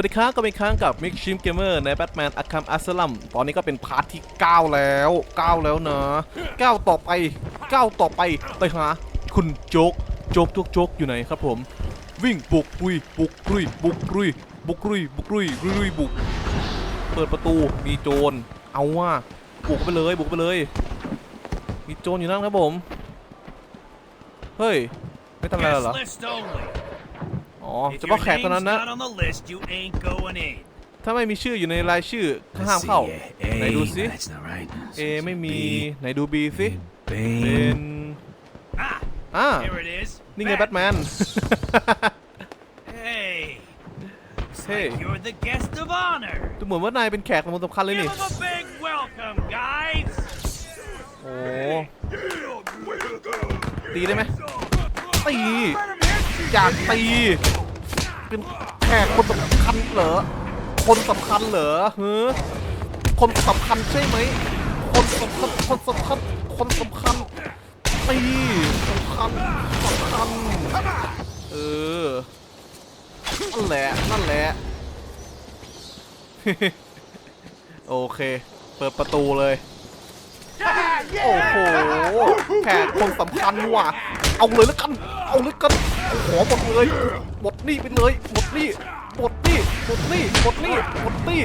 วัสดีครับก็เป็นครั้งกับมิกชิมเกมเมอร์ในแบทแมนอาคัมอัสลัมตอนนี้ก็เป็นพาร์ทที่ 9 แล้ว 9 แล้วนะ9ต่อไป 9 ต่อไปไปหาคุณโจ๊กโจ๊กโจ๊กโจ๊กอยู่ไหนครับผม วิ่งบุกปุยบุกรุยบุกรุยบุกรุยบุกรุยรุยรุยบุก เปิดประตูมีโจรเอาว่าบุกไปเลยบุกไปเลย มีโจรอยู่นั่นครับผม เฮ้ย ไม่ทำอะไรเหรอ อ๋อ If เฉ your พาะแขกเท่านั้น name's นะ not on the list, you ain't going in. ถ้าไม่มีชื่ออยู่ในรายชื่อก็ห้าม Let's เข้า see, uh, ไหนดูสิ A, That's not right. เอไม่มี ไหนดูบีสิ B. เป็น Ah, อ่า here it is. นี่ไงแบทแมน Hey. Looks Hey. like you're the guest of honor. ดูเหมือนว่านายเป็นแขกคนสำคัญเลย Give นี่ him a big welcome, guys. โอ้ตีได้ไหมตี อยากตีเป็นแขกคนสำคัญเหรอ คนสำคัญเหรอเฮ้คนสำคัญใช่ไหม คนสำคัญ คนสำคัญ คนสำคัญตีสำคัญสำคัญ เออ นั่นแหละ นั่นแหละ โอเค เปิดประตูเลย โอ้โห แขกคนสำคัญว่ะ เอาเลยแล้วกัน เอาลึกกันเอาขอหมดเลยหมดนี่ไปเลยหมดนี่หมดนี่หมดนี่หมดนี่หมดนี่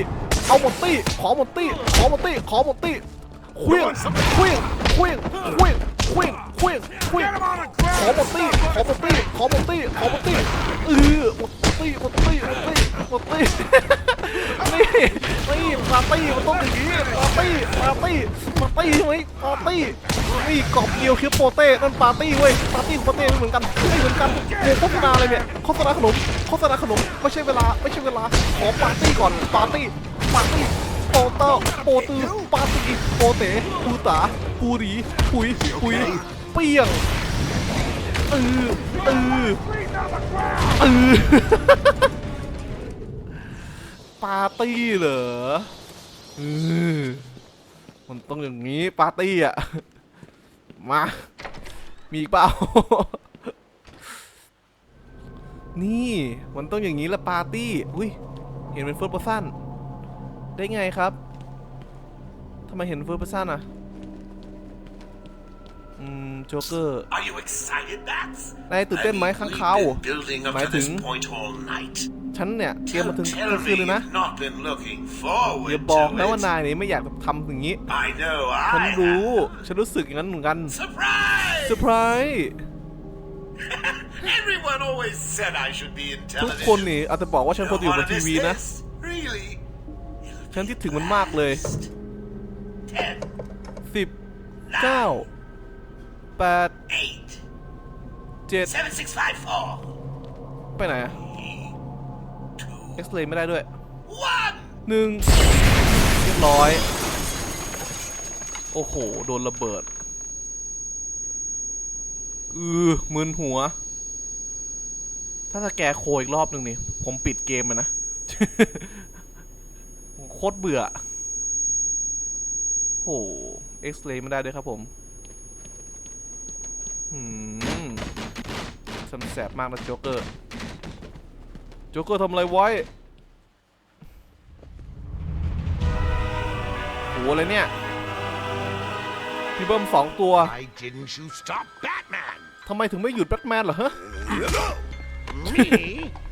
เอาหมดตี้ขอหมดตี้ขอหมดตี้ขอหมดตี้เควี้ยงเควี้ยงเควี้ยงเควี้ยง เคลี้ยงเคลี้ยงเคลี้ยงขอหมดตี้ขอหมดตี้ขอหมดตี้ขอหมดตี้เออหมดตี้หมดตี้หมดตี้หมดตี้นี่นี่ปาร์ตี้มันต้องอย่างนี้ปาร์ตี้ปาร์ตี้ปาร์ตี้ใช่ไหมปาร์ตี้นี่กรอบเดียวคือโปเต้นั่นปาร์ตี้เว้ยปาร์ตี้โปเต้ไม่เหมือนกันไม่เหมือนกันโอ้โฆษณาอะไรเนี่ยโฆษณาขนมโฆษณาขนมไม่ใช่เวลาไม่ใช่เวลาขอปาร์ตี้ก่อนปาร์ตี้ปาร์ตี้โปเตอร์โปตือปาร์ตี้โปเต้ปูตา ปูรีปุยปุยเปี้ยงเออเออเออปาร์ตี้เหรอเออมันต้องอย่างนี้ปาร์ตี้อะมา มีอีกเปล่า นี่ มันต้องอย่างนี้ละปาร์ตี้ อุ้ย เห็นเป็นเฟิร์สเพอร์ซันได้ไงครับ ทำไมเห็นเฟิร์สเพอร์ซันอะ อืมโจ๊กเกอร์ Are you excited, Bats? นายตื่นเต้นไหมข้าง We've เขา been building up Mày to this tưởng- point all night. ฉันเนี่ยเตรียมมาถึง Don't กลาง tell คืน me เลยนะ you've not been looking อย่า forward บอกนะ to ว่า it. นายเนี่ยไม่อยากทำอย่างนี้ I know ฉัน I รู้ have. ฉันรู้สึกอย่างนั้นเหมือนกัน Surprise! เซอร์ไพรส์ Everyone always said I should be in ทุก television. คนนี่อาจจะบอกว่าฉันควร Don't จะอยู่บน wanna ที miss วีนะ this. Really? ฉันที่ถึงมันมากเลย Ten, 10 9 8 eight, 7 seven, six, five, four, ไปไหนอะ two, เอ็กซเรย์ไม่ได้ด้วย one. หนึ่งเรียบร้อย โอ้โห โดนระเบิด อือมึนหัว ถ้าสแกร์โคอีกรอบหนึ่งนี่ ผมปิดเกมเลยนะ โคตรเบื่อโหเอ็กซเรย์ไม่ได้ด้วยครับผมอืม ฉันแสบมากนะโจ๊กเกอร์ โจ๊กเกอร์ทำอะไรไว้โหอะไรเนี่ย พี่เบิ้มสองตัว Why didn't you stop Batman? ทำไมถึงไม่หยุดแบทแมนเหรอฮะ Me?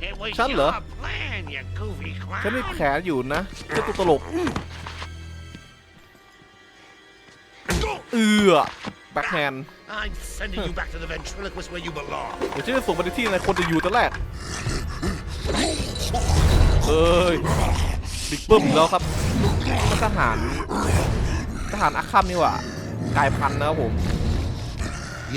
It was Sẵn your lửa. plan, you goofy ฉันมี clown. แผลอยู่นะเจ้าตัวตลก เอือ แบทแมน I'm sending you back to the ventriloquist where you belong. เดี๋ยวฉันจะส่งไปในที่ไหนคนจะอยู่แต่แรกเอ้ยบิ๊กเบิ้มอีกแล้วครับนี่มันทหารทหารอาคัมนี่หว่ากลายพันธุ์นะครับผม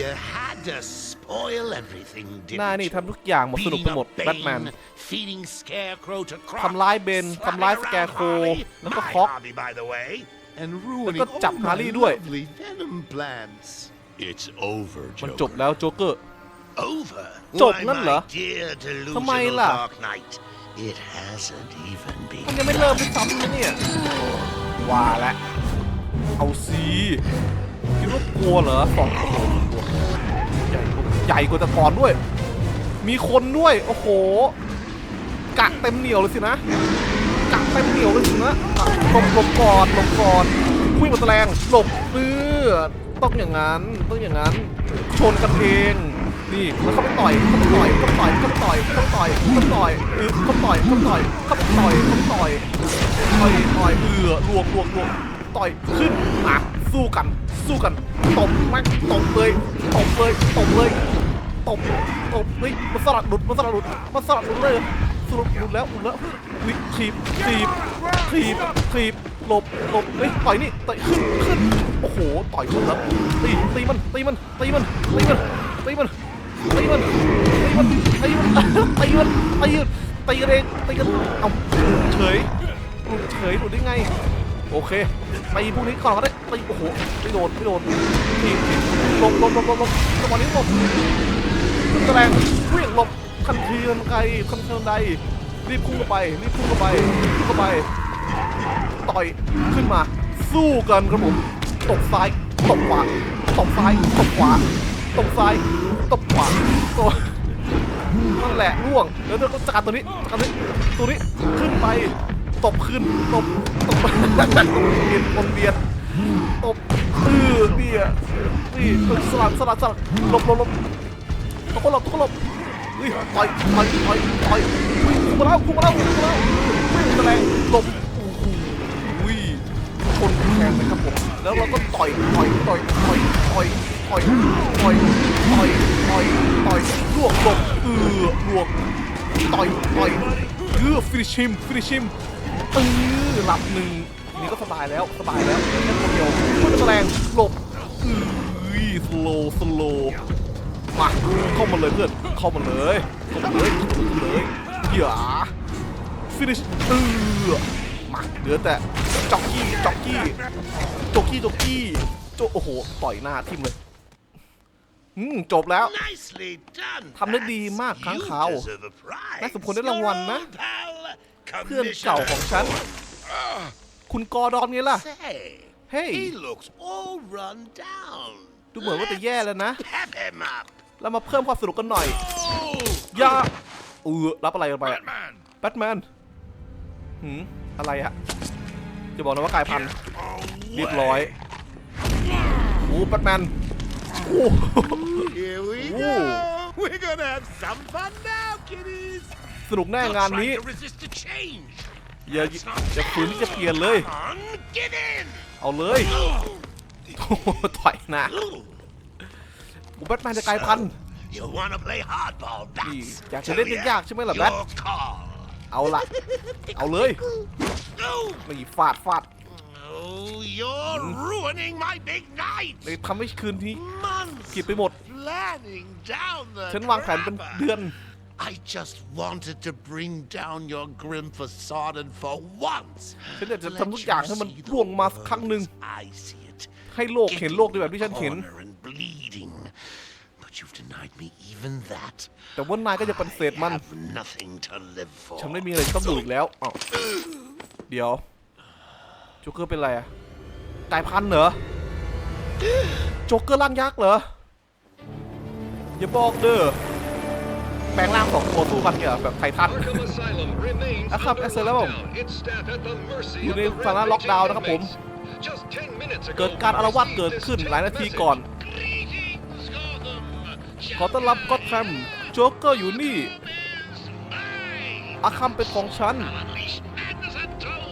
You had to spoil everything, นาย didn't นี่ you? ทำทุกอย่างหมดสนุก Beating ไปหมด up แบทแมน Bane, feeding Scarecrow to Croc, ทำร้ายเบน slapping ทำร้าย around สแกร์โคร์ Harley, แล้วก็ my คอก hobby, by the way, and แล้ว ruining ก็จับ all ฮาร์ my รี่ด้วย lovely venom plants. It's over, มัน Joker. จบแล้วโจ๊กเกอร์ Over? Chộp Why, lắm hả? my dear Thằng mày delusional là- Dark Knight, it hasn't even มัน begun. ยังไม่เริ่มไปซ้ำนะเนี่ยว่าแล้วเอาซีคิดว่ากลัวเหรอสองโอ้โหใหญ่กว่าใหญ่กว่าแต่ก่อนด้วย มีคนด้วย โอ้โหกะเต็มเหนียวเลยสินะกะเต็มเหนียวเลยสินะอะหลบหลบก่อนหลบก่อนคุยหมดแรงหลบเออต้องอย่างนั้นต้องอย่างนั้นชนกันเองนี่แล้วเข้าไปต่อยเข้าไปต่อยเข้าไปต่อยเข้าไปต่อยเข้าไปต่อยเข้าไปต่อยเออเข้าไปต่อยเข้าไปต่อยเข้าไปต่อยเข้าไปต่อยต่อยต่อยเออลวกลวกลวกต่อยขึ้นอะสู้กันสู้กันตบแม่งตบเลยตบเลยตบเลยตบตบเฮ้ยมันสลัดหลุดมันสลัดหลุดมันสลัดหลุดเลย สลัดหลุดแล้วหลุดแล้ววิถีบถีบถีบถีบหลบหลบเฮ้ยต่อยนี่ต่อยขึ้นขึ้นโอ้โหต่อยขึ้นแล้วตีตีมันตีมันตีมันตีมันตีมันตีมันตีมันตีมันตีมันตีมันตีกันเองตีกันเอาเฉยหลุดเฉยหลุดได้ไงโอเคตีพวกนี้ก่อนก็ได้ตีโอ้โหไม่โดนไม่โดนทีลบหลบหลบหลบหลบจังหวะนี้หลบแรงเวี่ยงหลบ ทันทีทันไกลทันทีทันใดรีบพุ่งเข้าไปรีบพุ่งเข้าไปพุ่งเข้าไปต่อยขึ้นมา สู้กันครับผมตบซ้ายตบขวาตบซ้ายตบขวาตบซ้ายตบขวาตัวนั่นแหละล่วงแล้วเราก็จัดตัวนี้จัดตัวนี้ตัวนี้ขึ้นไปตบขึ้นตบตบเบียนวนเบียนตบเออเนี่ยนี่สลัดสลัดสลัดหลบหลบหลบตะโกนหลบตะโกนหลบ นี่ต่อยต่อยต่อยต่อยวิ่งมาแล้วพุ่งมาแล้วพุ่งมาแล้ววิ่งแสดงหลบโอ้โหคนแข่งเลยครับผมแล้วเราก็ต่อยต่อยต่อยต่อยต่อยต่อยต่อยต่อยต่อยต่อยลวกหลบเออลวกต่อยต่อยเออฟินิชิมฟินิชิมเออหลับหนึ่งนี่ก็สบายแล้วสบายแล้วแค่คนเดียวคนแรงหลบอือสโลสโล มาเข้ามาเลยเพื่อนเข้ามาเลยเข้ามาเลยเข้ามาเลยอย่าฟินิชเออมาเหลือแต่จ็อกกี้จ็อกกี้จ็อกกี้จ็อกกี้โจโอ้โหต่อยหน้าทิ่มเลยอืมจบแล้ว Nicely done. ทำได้ดีมาก Pats. ค้าง You คาว deserve a prize. น่าสมควรได้รางวัลนะ Your old pal, เพื่อนเก่าของฉัน คุณกอร์ดอนไงล่ะ Say, Hey. he looks all run down. ดูเหมือนว่าจะแย่แล้วนะ Pep him up. เรามาเพิ่มความสนุกกันหน่อย Oh, อย่าเออรับอะไรกันไปอะ Batman. แบทแมนหืมอะไรอะจะบอกนะว่ากลายพันธุ์เรียบร้อยโอ้แบทแมนโอ้ Here we Ooh. go. We're gonna have some fun now, kiddies. สนุกแน่ You're งานนี้ trying to resist the change. อย่า That's not อย่าฝืนที่จะเปลี่ยนเลย Come on, get in. เอาเลยโอ้โหต่อยหนะ โอ้แบทแมนจะกลายพันธุ์ You wanna play hardball, Gì? Bats? Chả So sẽ đến yeah, tiếng nhạc chứ mấy là Bat. Your call. เอาละเอาเลย Oh, ไม่ฟาดฟาด oh, you're ruining my big night. เลยทำให้คืนนี้ Months กิบไปหมด planning down the ฉันวางแผนเป็น crapper. เดือน I just wanted to bring down your grim facade and for once ฉันอยากจะ let ทำทุกอย่าง you ให้มัน see the ร่วงมาสักครั้งหนึ่ง world as I see it. ให้โลกเห็นโลกในแบบที่ฉันเห็น Corner and bleeding. But you've denied me even that. แต่ว่านายก็จะเป็นเศษมัน I have nothing to live for. ฉันไม่มีอะไรต้องดูอีกแล้วอ้าวเดี๋ยวโจ๊กเกอร์เป็นอะไรอะกลายพันธุ์เหรอโจ๊กเกอร์ร่างยักษ์เหรอ อย่าบอกเด้อ แปลงร่างสองตัวสู้กันเนี่ยเหรอแบบไททัน Arkham Asylum remains Arkham under Asylum. lockdown. Its staff at the mercy อยู่ of ใน the สถานะ red ล็อกดาวน์ retained นะครับผม inmates. Just 10 minutes ago, เกิดการอารวาส I เกิด received ขึ้น this หลายนาที message. ก่อน Greetings, Gotham. ขอต้อนรับก็อตแคมโจ๊กเกอร์อยู่นี่ อาคัมเป็นของฉัน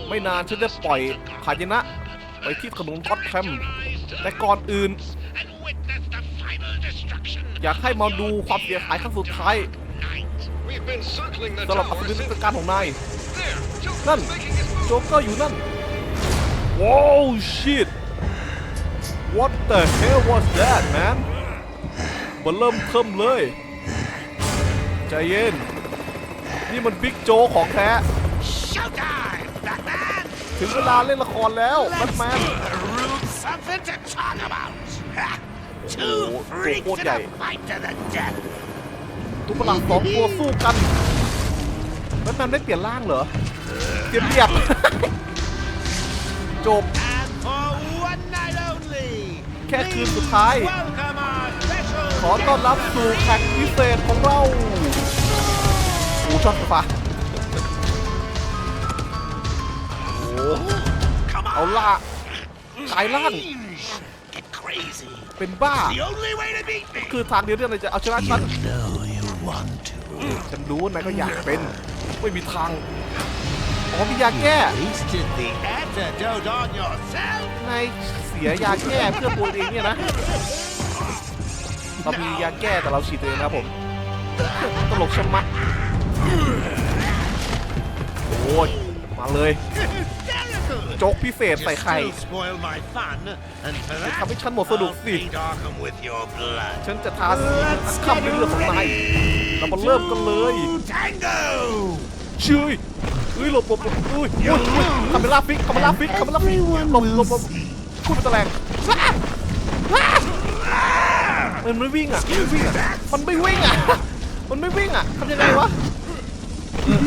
ไม่นานฉันจะปล่อยพาญนะ ไปที่ถนนก็อตแคมแต่ก่อนอื่น อยากให้มาดูความเสียหายครั้งสุดท้ายสำหรับอัศวิน since ราชการของนาย นั่น โจ๊กเกอร์อยู่นั่น ว้าว shit what the hell was that man มันเริ่มเทิมเลย ใจเย็น นี่มันบิ๊กโจของแท้ Showtime, Batman. ถึงเวลาเล่นละครแล้วแบทแมน Rude something to talk about. Ha! Two Oh, freaks oh, in yeah. a fight to the death. ตัวประหลาดสองตัวสู้กันแบทแมนได้เปลี่ยนร่างเหรอเปลี่ยนเรียบจบ And for one night only, แค่คืนสุดท้าย อต้อนรับสู่แข่งพิเศษของเราโอ้ช็อบไฟฟ้า Come เอาล่ะกลายร่างเป็นบ้า คือทางเดียวที่เราจะเอาชนะฉันฉันรู้นายก็อยากเป็น ไม่มีทางอ๋อมียาแก้นายเสียยาแก้เพื่อตัวเองเนี่ยนะ เรามียาแก้แต่เราฉีดตัวเองนะครับผมตลกชะมัดโอ้ยมาเลยโจ๊กพิเศษใส่ไข่ทำให้ฉันหมดสนุกสิฉันจะทาสีข้ามด้วยเลือดของนายเรามาเริ่มกันเลยชื่อยเฮ้ยหลบหลบหลบเฮ้ยเฮ้ยคาเมล่าฟิกคาเมล่าฟิกคาเมล่าฟิกหลบหลบหลบพูดเป็นตะแรง มันไม่วิ่งอะมันไม่วิ่งอะมันไม่วิ่งอะมันไม่วิ่งอะทำยังไงวะเออ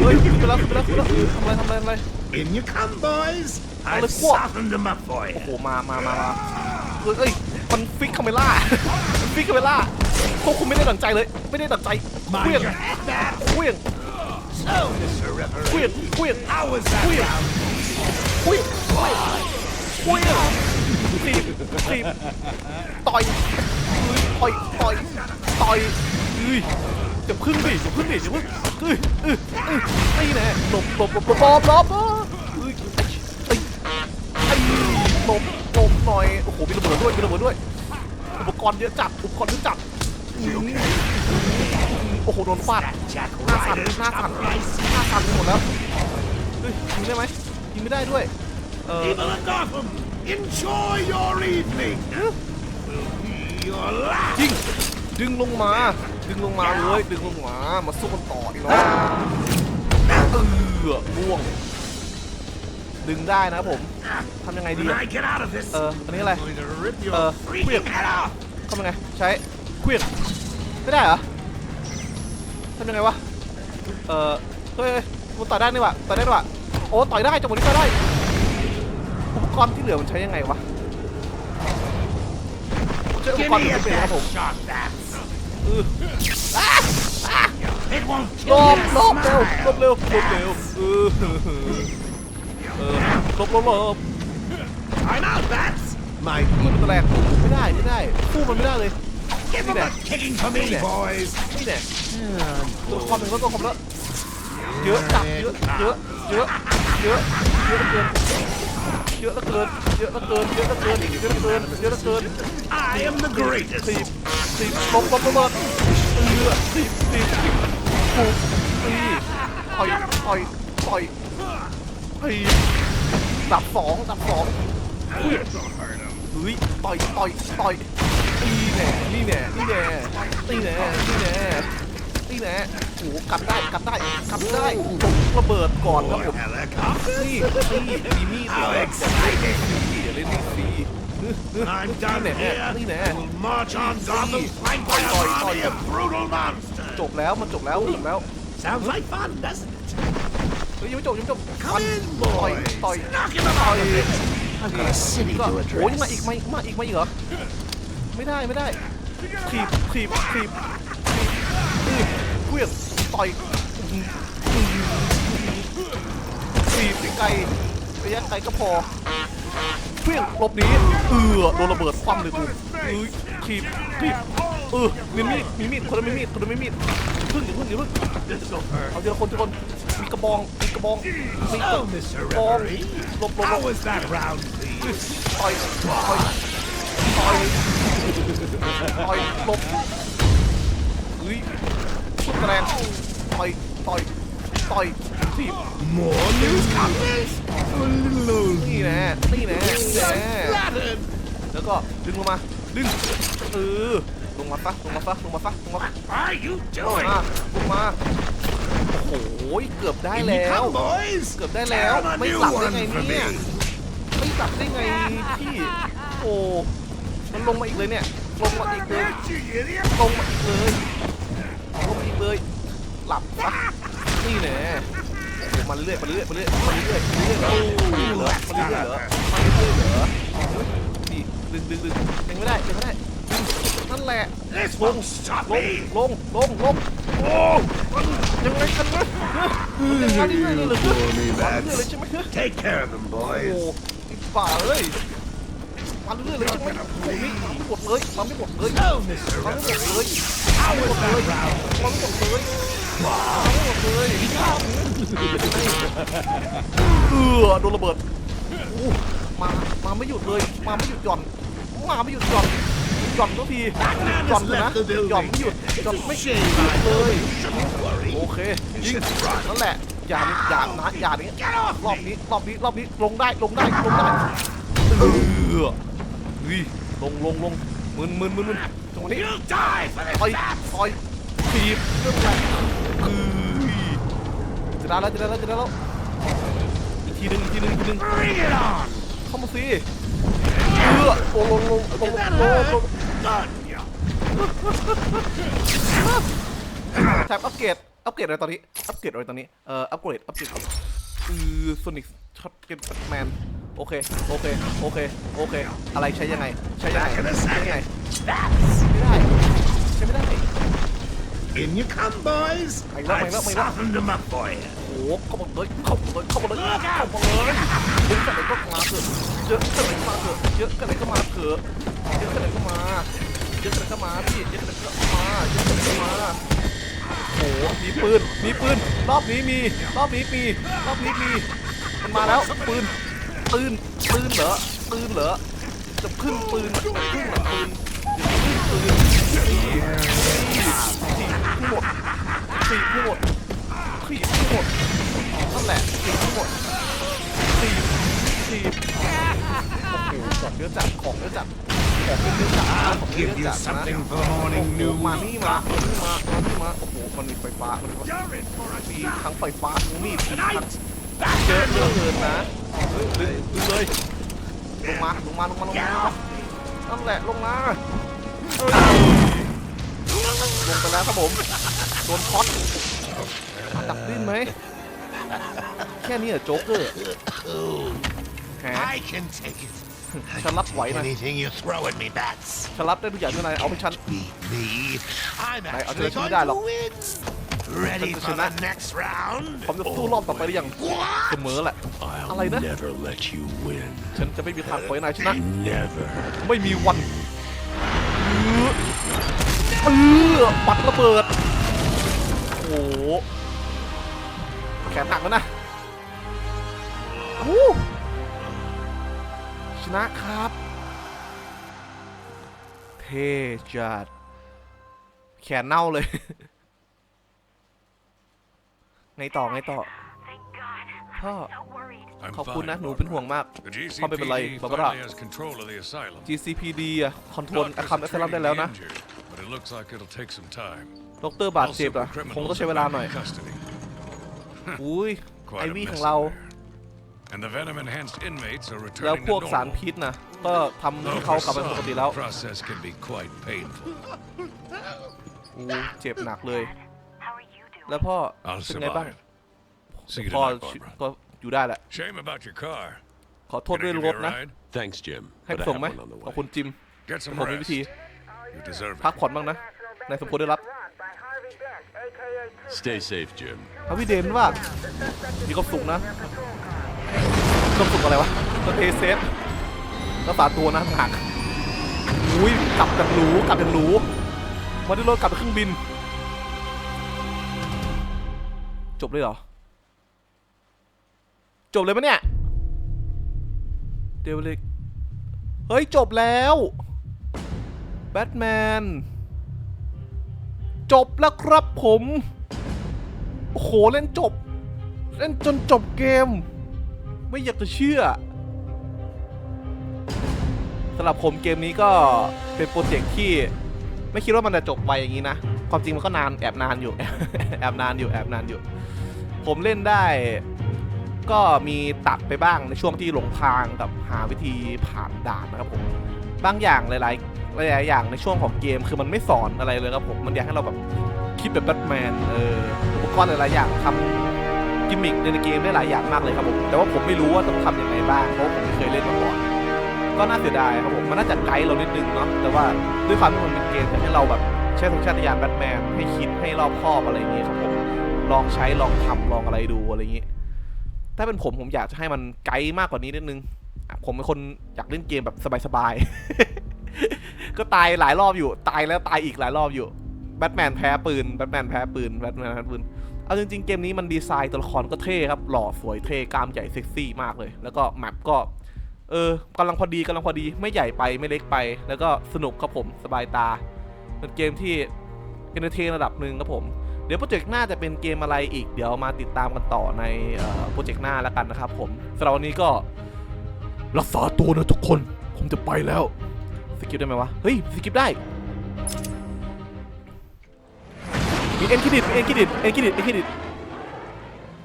เฮ้ยขึ้นไปแล้วขึ้นไปแล้วขึ้นไปแล้วทำอะไรทำอะไรทำอะไร In you come, boys. I've I've what? softened them up for โอ้ you. โหมามามามาเฮ้ยเอ้ย มันฟิกคาเมล่า มันฟิกคาเมล่าควบคุมไม่ได้ดั่งใจเลย ไม่ได้ดั่งใจเคลื่อง Mind your head back. เคลื่อง So, Mr. เคลื่ Referee, องเคลื่อง how was that Quit. round? คุยคุย ตีบตีบต่อยต่อยต่อยต่อยเฮ้ยจะพึ่งดิจะพึ่งดิจะพึ่งเฮ้ยเออเออไอ้แน่หลบหลบหลบหลบหลบหลบเฮ้ยไอ้ไอ้หลบหลบหน่อยโอ้โหมีระเบิดด้วยมีระเบิดด้วย อุปกรณ์เยอะจัดอุปกรณ์เยอะจัดอืมโอ้โหโดนฟาดหน้าสั่นหน้าสั่นหน้าสั่นไปหมดแล้วเฮ้ยยิงได้ไหมยิงไม่ได้ด้วยเออ People of Gotham, enjoy your evening. Will be your last. ยิง ดึงลงมา ดึงลงมาเลย ดึงลงมา มาสู้กันต่ออีกเนาะเออม่วง ดึงได้นะครับผมทำยังไงดี When อะ I get out of this, เออ อันนี้อะไร I'm going to rip your Uh, freaking quick. head off. ทำยังไง ใช้เคลื่อนไม่ได้เหรอทำยังไงวะ เออเฮ้ยเฮ้ยมันต่อยได้นี่หวะต่อยได้นี่หวะโอ้ ต่อยได้จังหวะนี้ต่อยได้อุป กรณ์ที่เหลือมันใช้ยังไงวะใช้อุปกรณ์ที่เป็นครับผมเออ It won't หลบหลบเร็วหลบเร็วหลบเร็วเออเออหลบลบหลบ I'm out, bats. My พูดเป็นแรงไม่ได้ไม่ได้สู้มันไม่ได้เลย give him a kicking for me, boys. นี่แน่ตัวความเป็นตัวความแล้วเยอะจัดเยอะเยอะเยอะเยอะเยอะเกิน เยอะเหลือเกิน เยอะเหลือเกิน เยอะเหลือเกิน เยอะเหลือเกิน เยอะเหลือเกิน I am the ตี greatest. ตีลบลบระเบิดเออตีตีถูกตีต่อยต่อยต่อยตีดับสองดับสองอุ้ยเฮ้ยต่อยต่อยต่อยนี่แน่นี่แน่นี่แน่นี่แน่นี่แน่ นี่แหละโอ้กลับได้กลับได้กลับได้โอ้ระเบิดก่อนครับผม นี่นี่มีมีดเลย exciting! เดี๋ยวเล่นให้ฟรี I'm down here. and We'll march on Gotham, flanked by an army of brutal monsters. จบแล้วมันจบแล้วจบแล้ว Sounds like fun, doesn't it? เฮ้ยยังไม่จบยังไม่จบฟัน in, ต่อย boys. ต่อย Knock him ต่อ about ย a bit. I've got a city ก็ to โอ้ย address. มาอีกไหมมาอีกไหมเหรอไม่ได้ไม่ได้ถีบถีบถีบ บเคลื่อนต่อยถีบไกลระยะไกลก็พอเคลื่อนหลบหนีเออโดนระเบิดคว่ำเลยกูเอ้ยถีบถีบเออมีมีดมีมีดคนละมีมีดคนละมีมีดพึ่งอย่าพึ่งอย่าพึ่งเอาทีละคนทีละคนมีกระบองมีกระบองมีกระ So, Mr. บอง Referee, หลบหลบหล how บ was that round, please? ต่อยต่อยต่อยต่อยหลบเฮ้ยสุด แรงต่อยต่อยต่อยทีบ More newscasters? นี่แน่นี่แน่นี่แน่ Flattered. แล้วก็ดึงลงมาดึงเออลงมาซะลงมาซะลงมาซะลงมา What are you ลง doing? มาลงมาโอ้โหเกือบได้ In you แล้ว come, boys. เกือบได้แล้ว Down a ไม่ new หลับได้ one ไง for เนี่ย me. ไม่หลับได้ไงพี่โอ้มันลงมาอีกเลยเนี่ยลงมาอีกเลย You idiot. ลงมาอีกเลย ลงมาอีกเลย หลับปะนี่แน่โอ้โหมาเรื่อยๆมาเรื่อยๆมาเรื่อยๆมาเรื่อยๆมาเรื่อยเหรอมาเรื่อยเหรอมาเรื่อยเหรอมาเรื่อยเหรอนี่ดึงดึงดึงดึงไม่ได้ดึงไม่ได้นั่นแหละลงลงลงลงลง Oh! ยังไงกันนะยังไงนี่เลยเหรอ Poor me มาเรื่อยเลยใช่ไหม Take care of them, โอ้โห boys. ไอ้ป่าเอ้ย มาเรื่อยเลยใช่ไหมโอ้โหนี่มาไม่หมดเลยมาไม่หมดเลย Oh, Mr. มาไม่หมดเลย How was that round? มาไม่หมดเลยมาไม่หมดเลยเออโดนระเบิดมามาไม่หยุดเลยมาไม่หยุดหย่อนมาไม่หยุดหย่อนหย่อนทุกทีหย่อนเลยนะหย่อนไม่หยุดหย่อนไม่หยุดเลยโอเคยิงนั่นแหละอย่าอย่านะอย่านี้รอบนี้รอบนี้รอบนี้ลงได้ลงได้ลงได้เออ เฮ้ยลงลงลงมึนมึนมึนมึนตรงนี้ You'll die for ต่อย this bats! ต่อยถีบเรื่องอะไรเฮ้ยจะได้แล้วจะได้แล้วจะได้แล้วอีกทีหนึงอีกทีหนึงอีกทีหนึง Bring it on! เข้ามาสิเออลงลงลงลงลง That ลงลง hurt! Done, ya. แท็บอัปเกรดอัปเกรดอะไรตอนนี้อัปเกรดอะไรตอนนี้เอ่ออัปเกรดอัปเกรดอือโซนิกช็อตเกนแบทแมน โอเค โอเค โอเค โอเค อะไรใช้ยังไง ใช้ยังไง Back in a ใช้ยังไง second. Bats! ไม่ได้ ใช้ไม่ได้ In you come, boys! Mày đó, mày I've đó, mày đó. softened them up for you. โอ้โหเข้ามาเลยเข้ามาเลยเข้ามาเลยเข้ามาเลยเยอะแค่ไหนก็มาเถอะเยอะแค่ไหนก็มาเถอะเยอะแค่ไหนก็มาเถอะเยอะแค่ไหนก็มาเยอะแค่ไหนก็มาพี่เยอะแค่ไหนก็มาเยอะแค่ไหนก็มาโอ้โหมีปืนมีปืนรอบนี้มีรอบนี้มีรอบนี้มีมันมาแล้วปืน ปืนปืนเหรอปืนเหรอจะขึ้นปืนจะขึ้นปืนจะขึ้นปืนสี่สี่ทั้งหมดสี่ทั้งหมดสี่ทั้งหมดนั่นแหละสี่ทั้งหมดสี่สี่โอ้โหของเยอะจัดของเยอะจัดของเยอะจัดของเยอะจัดนะมานี่มามานี่มามานี่มาโอ้โหมันมีไฟฟ้ามันมีทั้งไฟฟ้าทั้งมีดมีทั้ง เยอะเหลือเกินนะเฮ้ยดึงดึงเลยลงมาลงมาลงมาลงมาลงมานั่นแหละลงมาเอ้ยลงไปแล้วครับผมโดนช็อตดับดิ้นไหมแค่นี้เหรอโจ๊กเกอร์แหม I can take it. ฉันรับไหวนะ Anything you throw at me, bats. ฉันรับได้ทุกอย่างที่นายเอาไปฉัน Beat me. I'm Này, ở actually đây chúng going ta to lọc. win. Ready Chân- for chân the á. next round? ผมจะสู้รอบต่อไปหรือยังเสมอแหละ อะไรนะ never let you win. ฉันจะไม่มีทางปล่อยให้นายชนะ Never. ไม่มีวันเออปัดระเบิด โอ้โห แขนหักแล้วนะอู้ชนะครับ เท่จัดแขนเน่าเลย ไงต่อไงต่อ พ่อ I'm ขอบคุณ fine, นะ หนูเป็นห่วงมาก The พ่อไม่เป็นไร GCPD บาบาร่า finally has control of the asylum. GCPD อะคอนโทรล Doctors อาคำ are แอสลัม treating ได้แล้ว the นะ injured, but it looks like it'll take some time. ดรบาด All เจ็บอะ super คง criminals ต้องใช้ are เวลา back หน่อย in custody. อุ้ยไอ Quite a วี่ mess ของ in เรา there. And the venom-enhanced inmates are แล้ว returning พวก to สาร normal. พิษนะก็ทำให้ Though เขา for กลับเป็น some, ปกติแล้ว the process can be quite painful. อู้เจ็บหนักเลย แล้วพ่อ I'll เป็นไงบ้าง survive. See you พ่อ tonight, Barbara. ก็อยู่ได้แหละ Shame about your car. ขอโทษ Can I ด้วย give ร you ถ a นะ ride? Thanks, Jim. ให้ But ไป I ส่ง have ไหม one on the ขอบ way. คุณจิม Get some ผมมีวิ rest. ธี You deserve พัก it. ผ่อนบ้างนะ นายสมควรได้รับ Stay safe, Jim. เอาพี่เดนว่า มีความสุขนะความสุขอะไรวะก็เทเซฟรักษาตัวนะห่างอุ้ยกลับกันหรูกลับกันหรูมาที่รถกลับไปเครื่องบิน จบเลยเหรอ จบเลยปะเนี่ย เดวเล็กเฮ้ย จบแล้ว แบทแมน จบแล้วครับผม โอ้โห เล่นจบ เล่นจนจบเกม ไม่อยากจะเชื่อสำหรับผมเกมนี้ก็เป็นโปรเจกต์ที่ ไม่คิดว่ามันจะจบไวอย่างนี้นะ ความจริงมันก็นานแอบนานอยู่ แอบนานอยู่แอบนานอยู่ ผมเล่นได้ก็มีตัดไปบ้างในช่วงที่หลงทางกับหาวิธีผ่านด่านนะครับผมบางอย่างหลายๆหลายๆอย่างในช่วงของเกมคือมันไม่สอนอะไรเลยครับผมมันอยากให้เราแบบคิดแบบแบทแมนเอออุปกรณ์หลายๆอย่างทำกิมมิคในเกมได้หลายอย่างมากเลยครับผมแต่ว่าผมไม่รู้ว่าต้องทำยังไงบ้างเพราะผมไม่เคยเล่นมาก่อนก็น่าเสียดายครับผมมันน่าจะไกด์เรานิดนึงเนาะแต่ว่าด้วยความที่มันเป็นเกมจะให้เราแบบ ใช้สัญชาตญาณแบทแมนให้คิดให้รอบคอบอะไรอย่างงี้ครับผมลองใช้ลองทำลองอะไรดูอะไรอย่างงี้ ถ้าเป็นผมผมอยากจะให้มันไกด์มากกว่านี้นิดนึงผมเป็นคนอยากเล่นเกมแบบสบายๆ ก็ตายหลายรอบอยู่ ตายแล้วตายอีกหลายรอบอยู่แบทแมนแพ้ปืนแบทแมนแพ้ปืนแบทแมนแพ้ปืนเอาจริงๆ เกมนี้มันดีไซน์ตัวละครก็เท่ครับ หล่อสวยเท่กล้ามใหญ่เซ็กซี่มากเลย แล้วก็แมปก็ เออกำลังพอดีกำลังพอดีไม่ใหญ่ไปไม่เล็กไป แล้วก็สนุกครับผมสบายตา เป็นเกมที่เอนเตอร์เทนระดับหนึ่งครับผม เดี๋ยวโปรเจกต์หน้าจะเป็นเกมอะไรอีก เดี๋ยวมาติดตามกันต่อในโปรเจกต์หน้าแล้วกันนะครับผมสำหรับวันนี้ก็รักษาตัวนะทุกคน ผมจะไปแล้ว สกิปได้ไหมวะ เฮ้ย สกิปได้ มีเอ็นคิดิตเอ็นคิดิตเอ็นคิดิตเอ็นคิดิต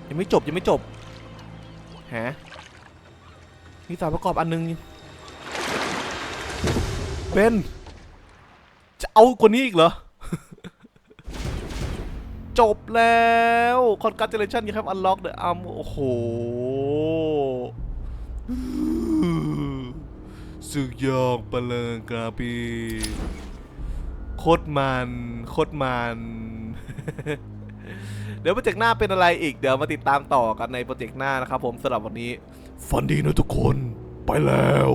ยังไม่จบยังไม่จบฮะมีสารประกอบอันนึงเบน จะเอากว่านี้อีกเหรอ จบแล้วคอนการ์เจเลชันยังครับอันล็อกเดอะอัมโอ้โหสึกยองปะเลิงกราปีโคตรมันโคตรมันเดี๋ยวโปรเจกต์หน้าเป็นอะไรอีก เดี๋ยวมาติดตามต่อกันในโปรเจกต์หน้านะครับผมสำหรับวันนี้ฟันดีนะทุกคน ไปแล้ว